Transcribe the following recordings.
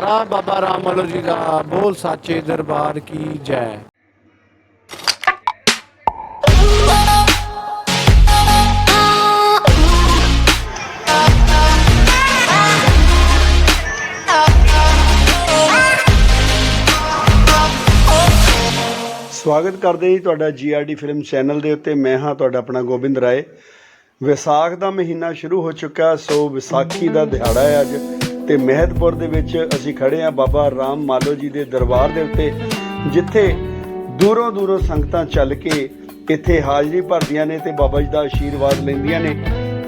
ਜੈਕਾਰਾ ਬਾਬਾ ਰਾਮ ਮਲੋ ਜੀ ਦਾ ਬੋਲ ਸਾਚੇ ਦਰਬਾਰ ਕੀ ਜੈ। ਸਵਾਗਤ ਕਰਦੇ ਜੀ ਤੁਹਾਡਾ ਜੀਆਰਡੀ ਫਿਲਮ ਚੈਨਲ ਦੇ ਉੱਤੇ। ਮੈਂ ਹਾਂ ਤੁਹਾਡਾ ਆਪਣਾ ਗੋਬਿੰਦ ਰਾਏ। ਵਿਸਾਖ ਦਾ ਮਹੀਨਾ ਸ਼ੁਰੂ ਹੋ ਚੁੱਕਾ, ਸੋ ਵਿਸਾਖੀ ਦਾ ਦਿਹਾੜਾ ਹੈ ਅੱਜ। ਤੇ ਮਹਿਦਪੁਰ ਦੇ ਵਿੱਚ ਅਸੀਂ ਖੜੇ ਹਾਂ ਬਾਬਾ ਰਾਮ ਮਾਲੋ ਜੀ ਦੇ ਦਰਬਾਰ ਦੇ ਉੱਤੇ, ਜਿੱਥੇ ਦੂਰੋਂ ਦੂਰੋਂ ਸੰਗਤਾਂ ਚੱਲ ਕੇ ਇੱਥੇ ਹਾਜ਼ਰੀ ਭਰਦੀਆਂ ਨੇ ਤੇ ਬਾਬਾ ਜੀ ਦਾ ਆਸ਼ੀਰਵਾਦ ਲੈਂਦੀਆਂ ਨੇ।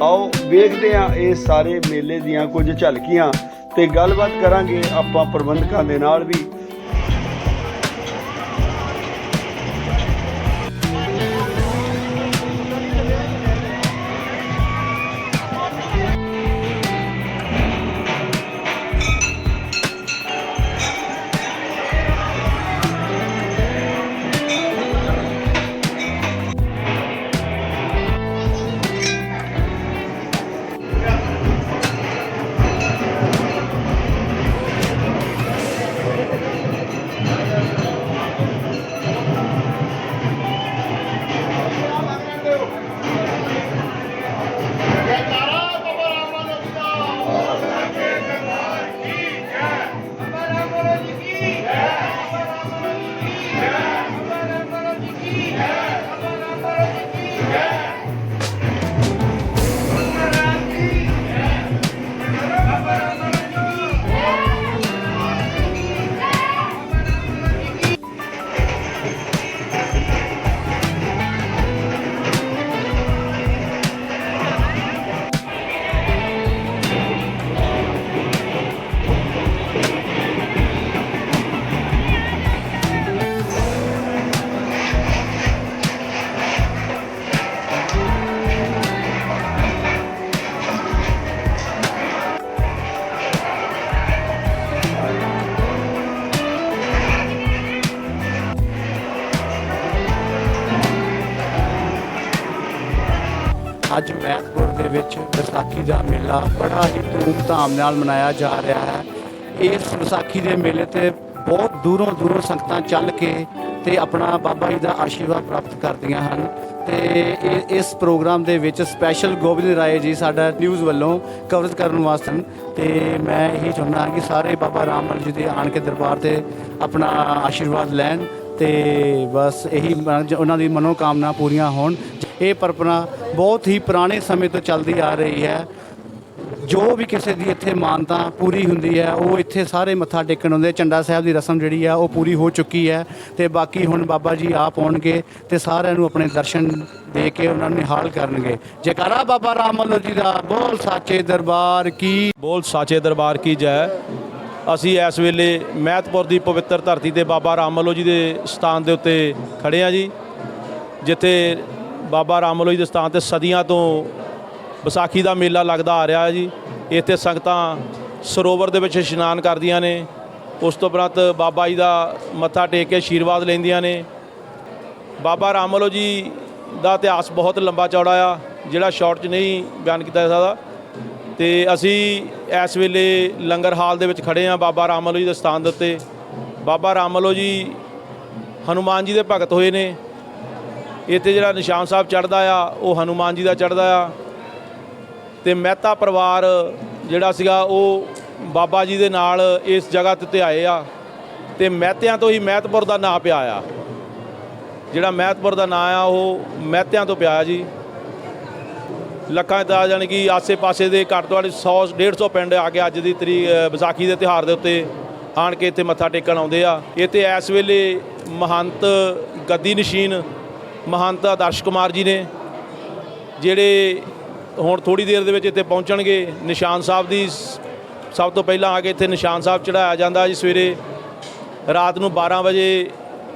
ਆਓ ਵੇਖਦੇ ਹਾਂ ਇਹ ਸਾਰੇ ਮੇਲੇ ਦੀਆਂ ਕੁਝ ਝਲਕੀਆਂ ਤੇ ਗੱਲਬਾਤ ਕਰਾਂਗੇ ਆਪਾਂ ਪ੍ਰਬੰਧਕਾਂ ਦੇ ਨਾਲ ਵੀ। ਅੱਜ ਮਹਿਤਪੁਰ ਦੇ ਵਿੱਚ ਵਿਸਾਖੀ ਦਾ ਮੇਲਾ ਬੜਾ ਹੀ ਧੂਮਧਾਮ ਨਾਲ ਮਨਾਇਆ ਜਾ ਰਿਹਾ ਹੈ। ਇਸ ਵਿਸਾਖੀ ਦੇ ਮੇਲੇ ਤੇ ਬਹੁਤ ਦੂਰੋਂ ਦੂਰੋਂ ਸੰਗਤਾਂ ਚੱਲ ਕੇ ਤੇ ਆਪਣਾ ਬਾਬਾ ਜੀ ਦਾ ਆਸ਼ੀਰਵਾਦ ਪ੍ਰਾਪਤ ਕਰਦੀਆਂ ਹਨ। ਤੇ ਇਹ- ਇਸ ਪ੍ਰੋਗਰਾਮ ਦੇ ਵਿੱਚ ਸਪੈਸ਼ਲ ਗੋਬਿੰਦ ਰਾਏ ਜੀ ਸਾਡਾ ਨਿਊਜ਼ ਵੱਲੋਂ ਕਵਰੇਜ ਕਰਨ ਵਾਸਤੇ ਹਨ ਤੇ ਮੈਂ ਇਹ ਚਾਹੁੰਦਾ ਕਿ ਸਾਰੇ ਬਾਬਾ ਰਾਮ ਜੀ ਦੇ ਆਣ ਕੇ ਦਰਬਾਰ ਤੇ ਆਪਣਾ ਆਸ਼ੀਰਵਾਦ ਲੈਣ ਤੇ ਬਸ ਇਹੀ ਉਹਨਾਂ ਦੀ ਮਨੋਕਾਮਨਾ ਪੂਰੀਆਂ ਹੋਣ ਇਹ ਪਰਪਨਾ ਬਹੁਤ ਹੀ ਪੁਰਾਣੇ ਸਮੇਂ ਤੋਂ ਚੱਲਦੀ ਆ ਰਹੀ ਹੈ। ਜੋ ਵੀ ਕਿਸੇ ਦੀ ਇੱਥੇ ਮਾਨਤਾ ਪੂਰੀ ਹੁੰਦੀ ਹੈ, ਉਹ ਇੱਥੇ ਸਾਰੇ ਮੱਥਾ ਟੇਕਣ ਆਉਂਦੇ ਝੰਡਾ ਸਾਹਿਬ ਦੀ ਰਸਮ ਜਿਹੜੀ ਆ, ਉਹ ਪੂਰੀ ਹੋ ਚੁੱਕੀ ਹੈ ਤੇ ਬਾਕੀ ਹੁਣ ਬਾਬਾ ਜੀ ਆਪ ਆਉਣਗੇ ਤੇ ਸਾਰਿਆਂ ਨੂੰ ਆਪਣੇ ਦਰਸ਼ਨ ਦੇ ਕੇ ਉਹਨਾਂ ਨੂੰ ਨਿਹਾਲ ਕਰਨਗੇ। ਜੈਕਾਰਾ ਬਾਬਾ ਰਾਮ ਮੱਲੋ ਜੀ ਦਾ ਬੋਲ ਸਾਚੇ ਦਰਬਾਰ ਕੀ? ਬੋਲ ਸਾਚੇ ਦਰਬਾਰ ਕੀ ਜੈ। ਅਸੀਂ ਇਸ ਵੇਲੇ ਮਹਿਤਪੁਰ ਦੀ ਪਵਿੱਤਰ ਧਰਤੀ ਤੇ ਬਾਬਾ ਰਾਮ ਮੱਲੋ ਜੀ ਦੇ ਸਥਾਨ ਦੇ ਉੱਤੇ ਖੜੇ ਆ ਜੀ, ਜਿੱਥੇ ਬਾਬਾ ਰਾਮ ਜੀ ਦੇ ਸਥਾਨ ਤੇ ਸਦੀਆਂ ਤੋਂ ਵਿਸਾਖੀ ਦਾ ਮੇਲਾ ਲੱਗਦਾ ਆ ਰਿਹਾ ਹੈ ਜੀ। ਇੱਥੇ ਸੰਗਤਾਂ ਸਰੋਵਰ ਦੇ ਵਿੱਚ ਇਸ਼ਨਾਨ ਕਰਦੀਆਂ ਨੇ। ਉਸ ਤੋਂ ਉਪਰੰਤ ਬਾਬਾ ਜੀ ਦਾ ਮੱਥਾ ਟੇਕ ਕੇ ਆਸ਼ੀਰਵਾਦ ਲੈਂਦੀਆਂ ਨੇ। ਬਾਬਾ ਰਾਮ ਮੱਲੋ ਜੀ ਦਾ ਇਤਿਹਾਸ ਬਹੁਤ ਲੰਬਾ ਚੌੜਾ ਆ, ਜਿਹੜਾ ਸ਼ਾਰਟ 'ਚ ਨਹੀਂ ਬਿਆਨ ਕੀਤਾ ਜਾ ਸਕਦਾ। ਤੇ ਅਸੀਂ ਇਸ ਵੇਲੇ ਲੰਗਰ ਹਾਲ ਦੇ ਵਿੱਚ ਖੜੇ ਆ ਬਾਬਾ ਰਾਮਲੋ ਜੀ ਦੇ ਸਥਾਨ ਦੇ ਉੱਤੇ। ਬਾਬਾ ਰਾਮ ਮੱਲੋ ਜੀ ਹਨੂਮਾਨ ਜੀ ਦੇ ਭਗਤ ਹੋਏ ਨੇ। ਇੱਥੇ ਜਿਹੜਾ ਨਿਸ਼ਾਨ ਸਾਹਿਬ ਚੜਦਾ ਆ, ਉਹ ਹਨੂਮਾਨ ਜੀ ਦਾ ਚੜਦਾ ਆ। ਤੇ ਮਹਿਤਾ ਪਰਿਵਾਰ ਜਿਹੜਾ ਸੀਗਾ, ਉਹ ਬਾਬਾ ਜੀ ਦੇ ਨਾਲ ਇਸ ਜਗ੍ਹਾ ਤੇ ਉੱਤੇ ਆਏ ਆ। ਤੇ ਮਹਿਤਿਆਂ ਤੋਂ ਹੀ ਮਹਿਤਪੁਰ ਦਾ ਨਾਂ ਪਿਆ ਆ। ਜਿਹੜਾ ਮਹਿਤਪੁਰ ਦਾ ਨਾਂ ਆ, ਉਹ ਮਹਿਤਿਆਂ ਤੋਂ ਪਿਆ ਜੀ। ਲੱਖਾਂ ਦਾ ਜਾਣੀ ਕਿ ਆਸੇ-ਪਾਸੇ ਦੇ ਘੱਟ ਤੋਂ ਘੱਟ 100 150 ਪਿੰਡ ਆ ਕੇ ਅੱਜ ਦੀ ਤਰੀਕ ਵਿਸਾਖੀ ਦੇ ਤਿਉਹਾਰ ਦੇ ਉੱਤੇ ਆਣ ਕੇ ਇੱਥੇ ਮੱਥਾ ਟੇਕਣ ਆਉਂਦੇ ਆ। ਇੱਥੇ ਇਸ ਵੇਲੇ ਮਹੰਤ ਗੱਦੀ ਨਸ਼ੀਨ ਮਹੰਤ ਆਦਰਸ਼ ਕੁਮਾਰ ਜੀ ਨੇ, ਜਿਹੜੇ ਹੁਣ ਥੋੜੀ ਦੇਰ ਦੇ ਵਿੱਚ ਇੱਥੇ ਪਹੁੰਚਣਗੇ, ਨਿਸ਼ਾਨ ਸਾਹਿਬ ਦੀ ਸਭ ਤੋਂ ਪਹਿਲਾਂ ਆ ਕੇ ਇੱਥੇ ਨਿਸ਼ਾਨ ਸਾਹਿਬ ਚੜਾਇਆ ਜਾਂਦਾ ਜੀ ਸਵੇਰੇ ਰਾਤ ਨੂੰ 12 ਵਜੇ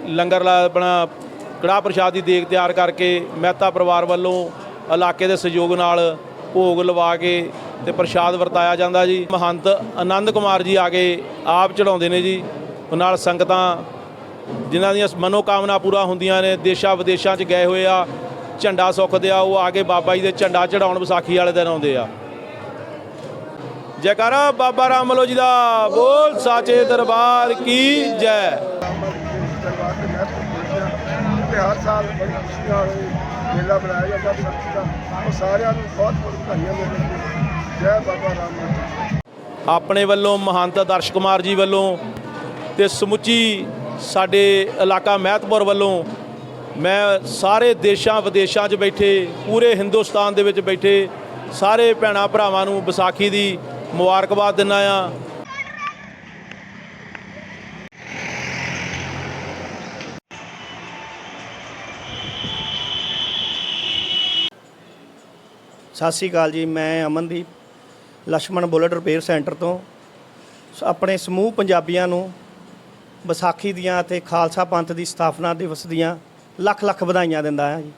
ਲੰਗਰ ਲਾ ਆਪਣਾ ਕੜਾਹ ਪ੍ਰਸ਼ਾਦ ਦੀ ਦੇਗ ਤਿਆਰ ਕਰਕੇ ਮਹਿਤਾ ਪਰਿਵਾਰ ਵੱਲੋਂ ਇਲਾਕੇ ਦੇ ਸਹਿਯੋਗ ਨਾਲ ਭੋਗ ਲਵਾ ਕੇ ਤੇ ਪ੍ਰਸ਼ਾਦ ਵਰਤਾਇਆ ਜਾਂਦਾ ਜੀ। ਮਹੰਤ ਆਨੰਦ ਕੁਮਾਰ ਜੀ ਆ ਕੇ ਆਪ ਚੜਾਉਂਦੇ ਨੇ ਜੀ। ਨਾਲ ਸੰਗਤਾਂ ਜਿਨ੍ਹਾਂ ਦੀਆਂ ਮਨੋਕਾਮਨਾ ਪੂਰਾ ਹੁੰਦੀਆਂ ਨੇ ਦੇਸ਼ਾਂ ਵਿਦੇਸ਼ਾਂ 'ਚ ਗਏ ਹੋਏ ਆ ਝੰਡਾ ਸੁੱਖਦੇ ਆ ਉਹ ਆ ਕੇ ਬਾਬਾ ਜੀ ਦੇ ਝੰਡਾ ਚੜਾਉਣ ਵਿਸਾਖੀ ਵਾਲੇ ਦਿਨ ਆਉਂਦੇ ਆ। ਜੈਕਾਰਾ ਬਾਬਾ ਰਾਮ ਮਲੋ ਜੀ ਦਾ ਬੋਲ ਸਾਚੇ ਦਰਬਾਰ ਕੀ ਜੈ। ਦਰਬਾਰ ਦੇ ਮਹਿਤ ਪਹੁੰਚਿਆ ਤੇ ਹਰ ਸਾਲ ਬੜੀ ਖੁਸ਼ੀ ਨਾਲ ਇਹ ਮੇਲਾ ਮਨਾਇਆ ਜਾਂਦਾ ਸੰਗਤ ਦਾ। ਉਹ ਸਾਰਿਆਂ ਨੂੰ ਬਹੁਤ ਬਹੁਤ ਵਧਾਈਆਂ ਮਿਲਦੀਆਂ ਜੈ ਬਾਬਾ ਰਾਮ ਜੀ ਆਪਣੇ ਵੱਲੋਂ ਮਹੰਤ ਦਰਸ਼ ਕੁਮਾਰ ਜੀ ਵੱਲੋਂ ਤੇ ਸਮੁੱਚੀ ਸਾਡੇ ਇਲਾਕਾ ਮਹਿਤਪੁਰ ਵੱਲੋਂ ਮੈਂ ਸਾਰੇ ਦੇਸ਼ਾਂ ਵਿਦੇਸ਼ਾਂ 'ਚ ਬੈਠੇ, ਪੂਰੇ ਹਿੰਦੁਸਤਾਨ ਦੇ ਵਿੱਚ ਬੈਠੇ, ਸਾਰੇ ਭੈਣਾ ਭਰਾਵਾਂ ਨੂੰ ਵਿਸਾਖੀ ਦੀ ਮੁਬਾਰਕਬਾਦ ਦਿੰਨਾ ਆ ਸਤਿ ਸ਼੍ਰੀ ਅਕਾਲ ਜੀ, ਮੈਂ Amandeep Lakshman bullet repair centre ਤੋਂ। ਆਪਣੇ ਸਮੂਹ ਪੰਜਾਬੀਆਂ ਨੂੰ ਵਿਸਾਖੀ ਦੀਆਂ ਅਤੇ ਖਾਲਸਾ ਪੰਥ ਦੀ ਸਥਾਪਨਾ ਦਿਵਸ ਦੀਆਂ ਲੱਖ ਲੱਖ ਵਧਾਈਆਂ ਦਿੰਦਾ ਹਾਂ ਜੀ।